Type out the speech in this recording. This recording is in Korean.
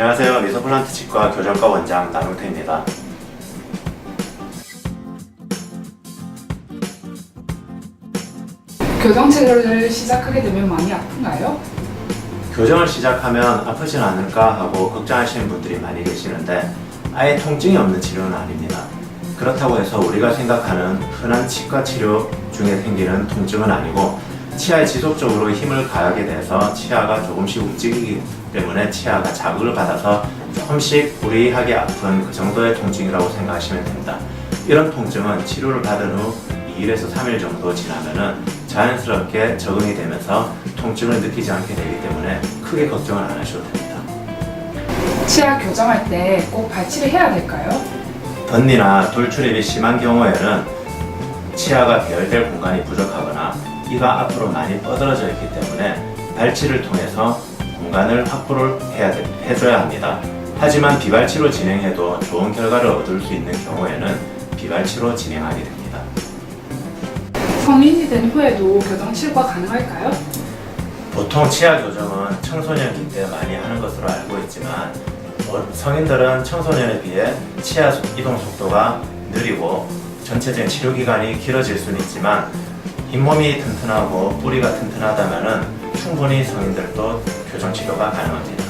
안녕하세요. 미소플란트 치과 교정과 원장 남용태입니다. 교정 치료를 시작하게 되면 많이 아픈가요? 교정을 시작하면 아프진 않을까 하고 걱정하시는 분들이 많이 계시는데 아예 통증이 없는 치료는 아닙니다. 그렇다고 해서 우리가 생각하는 흔한 치과 치료 중에 생기는 통증은 아니고 치아에 지속적으로 힘을 가하게 돼서 치아가 조금씩 움직이기 때문에 치아가 자극을 받아서 조금씩 무리하게 아픈 그 정도의 통증이라고 생각하시면 됩니다. 이런 통증은 치료를 받은 후 2일에서 3일 정도 지나면은 자연스럽게 적응이 되면서 통증을 느끼지 않게 되기 때문에 크게 걱정을 안 하셔도 됩니다. 치아 교정할 때 꼭 발치를 해야 될까요? 덧니나 돌출입이 심한 경우에는 치아가 배열될 공간이 부족하거나 이가 앞으로 많이 뻗어져 있기 때문에 발치를 통해서 공간을 확보를 해야 돼- 해줘야 합니다. 하지만 비발치로 진행해도 좋은 결과를 얻을 수 있는 경우에는 비발치로 진행하게 됩니다. 성인이 된 후에도 교정 치료가 가능할까요? 보통 치아 교정은 청소년기 때 많이 하는 것으로 알고 있지만 어, 성인들은 청소년에 비해 치아 속- 이동 속도가 느리고 전체적인 치료 기간이 길어질 수는 있지만 잇몸이 튼튼하고 뿌리가 튼튼하다면 충분히 성인들도 교정 치료가 가능합니다.